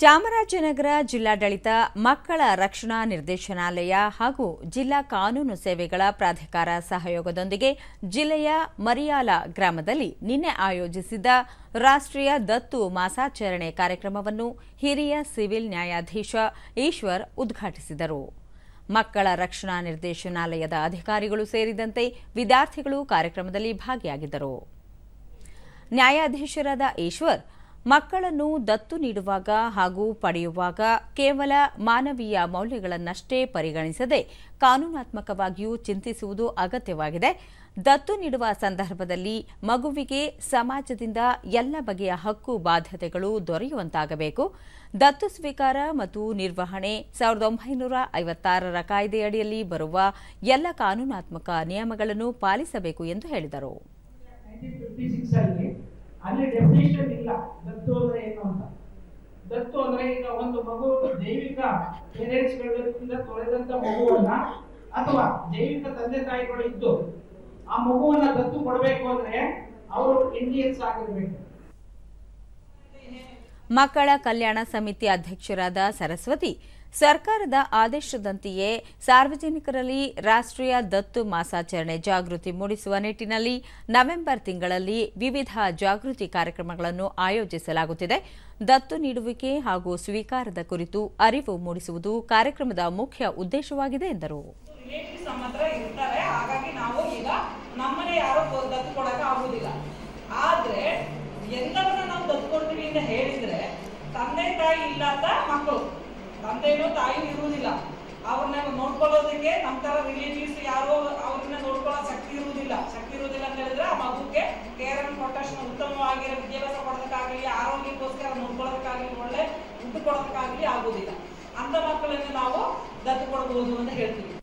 ಚಾಮರಾಜನಗರ ಜಿಲ್ಲಾಡಳಿತ ಮಕ್ಕಳ ರಕ್ಷಣಾ ನಿರ್ದೇಶನಾಲಯ ಹಾಗೂ ಜಿಲ್ಲಾ ಕಾನೂನು ಸೇವೆಗಳ ಪ್ರಾಧಿಕಾರ ಸಹಯೋಗದೊಂದಿಗೆ ಜಿಲ್ಲೆಯ ಮರಿಯಾಲ ಗ್ರಾಮದಲ್ಲಿ ನಿನ್ನೆ ಆಯೋಜಿಸಿದ್ದ ರಾಷ್ಟ್ರೀಯ ದತ್ತು ಮಾಸಾಚರಣೆ ಕಾರ್ಯಕ್ರಮವನ್ನು ಹಿರಿಯ ಸಿವಿಲ್ ನ್ಯಾಯಾಧೀಶ ಈಶ್ವರ್ ಉದ್ಘಾಟಿಸಿದರು. ಮಕ್ಕಳ ರಕ್ಷಣಾ ನಿರ್ದೇಶನಾಲಯದ ಅಧಿಕಾರಿಗಳು ಸೇರಿದಂತೆ ವಿದ್ಯಾರ್ಥಿಗಳು ಕಾರ್ಯಕ್ರಮದಲ್ಲಿ ಭಾಗಿಯಾಗಿದ್ದರು. ನ್ಯಾಯಾಧೀಶರಾದ ಈಶ್ವರ್ ಮಕ್ಕಳನ್ನು ದತ್ತು ನೀಡುವಾಗ ಹಾಗೂ ಪಡೆಯುವಾಗ ಕೇವಲ ಮಾನವೀಯ ಮೌಲ್ಯಗಳನ್ನಷ್ಟೇ ಪರಿಗಣಿಸದೆ ಕಾನೂನಾತ್ಮಕವಾಗಿಯೂ ಚಿಂತಿಸುವುದು ಅಗತ್ಯವಾಗಿದೆ. ದತ್ತು ನೀಡುವ ಸಂದರ್ಭದಲ್ಲಿ ಮಗುವಿಗೆ ಸಮಾಜದಿಂದ ಎಲ್ಲ ಬಗೆಯ ಹಕ್ಕು ಬಾಧ್ಯತೆಗಳು ದೊರೆಯುವಂತಾಗಬೇಕು. ದತ್ತು ಸ್ವೀಕಾರ ಮತ್ತು ನಿರ್ವಹಣೆ ಸಾವಿರದ ಒಂಬೈನೂರ ಐವತ್ತಾರರ ಕಾಯ್ದೆಯಡಿಯಲ್ಲಿ ಬರುವ ಎಲ್ಲ ಕಾನೂನಾತ್ಮಕ ನಿಯಮಗಳನ್ನು ಪಾಲಿಸಬೇಕು ಎಂದು ಹೇಳಿದರು. ಅಲ್ಲಿ ಡೆಫಿನೇಷನ್ ಇಲ್ಲ. ದತ್ತು ಅಂದ್ರೆ ಏನು ಅಂತ. ದತ್ತು ಅಂದ್ರೆ ಈಗ ಒಂದು ಮಗು ಜೈವಿಕ ಪೇರೆಂಟ್ಸ್ ತೊಳೆದಂತ ಮಗುವನ್ನ ಅಥವಾ ಜೈವಿಕ ತಂದೆ ತಾಯಿಗಳು ಇದ್ದು, ಆ ಮಗುವನ್ನ ದತ್ತು ಕೊಡಬೇಕು ಅಂದ್ರೆ ಅವರು ಇಂಡಿಯನ್ಸ್ ಆಗಿರ್ಬೇಕು. ಮಕ್ಕಳ ಕಲ್ಯಾಣ ಸಮಿತಿ ಅಧ್ಯಕ್ಷರಾದ ಸರಸ್ವತಿ ಸರ್ಕಾರದ ಆದೇಶದಂತೆಯೇ ಸಾರ್ವಜನಿಕರಲ್ಲಿ ರಾಷ್ಟ್ರೀಯ ದತ್ತು ಮಾಸಾಚರಣೆ ಜಾಗೃತಿ ಮೂಡಿಸುವ ನಿಟ್ಟಿನಲ್ಲಿ ನವೆಂಬರ್ ತಿಂಗಳಲ್ಲಿ ವಿವಿಧ ಜಾಗೃತಿ ಕಾರ್ಯಕ್ರಮಗಳನ್ನು ಆಯೋಜಿಸಲಾಗುತ್ತಿದೆ. ದತ್ತು ನೀಡುವಿಕೆ ಹಾಗೂ ಸ್ವೀಕಾರದ ಕುರಿತು ಅರಿವು ಮೂಡಿಸುವುದು ಕಾರ್ಯಕ್ರಮದ ಮುಖ್ಯ ಉದ್ದೇಶವಾಗಿದೆ ಎಂದರು. ತಂದೆ ತಾಯಿ ಇಲ್ಲದ ಮಕ್ಕಳು. ತಂದೆನೂ ತಾಯಿ ಇರುವುದಿಲ್ಲ. ಅವ್ರನ್ನ ನೋಡ್ಕೊಳ್ಳೋದಕ್ಕೆ ನಮ್ಮ ತರ ರಿಲೇಟಿವ್ಸ್ ಯಾರೋ ಅವ್ರನ್ನ ನೋಡ್ಕೊಳ್ಳೋ ಶಕ್ತಿ ಇರುವುದಿಲ್ಲ. ಶಕ್ತಿ ಇರುವುದಿಲ್ಲ ಅಂತ ಹೇಳಿದ್ರೆ ಆ ಮಗುಗೆ ಕೇರ್ ಅನ್ನು ಕೊಟ್ಟಷ್ಟು ಉತ್ತಮವಾಗಿರೋ ವಿದ್ಯಾಭ್ಯಾಸ ಕೊಡೋದಕ್ಕಾಗಲಿ, ಆರೋಗ್ಯಕ್ಕೋಸ್ಕರ ನೋಡ್ಕೊಳ್ಳೋದಕ್ಕಾಗಲಿ, ಒಳ್ಳೆ ದುಡ್ಡು ಕೊಡೋದಕ್ಕಾಗಲಿ ಆಗುದಿಲ್ಲ ಅಂತ ಮಕ್ಕಳನ್ನು ನಾವು ದತ್ತು ಕೊಡಬಹುದು ಅಂತ ಹೇಳ್ತೀವಿ.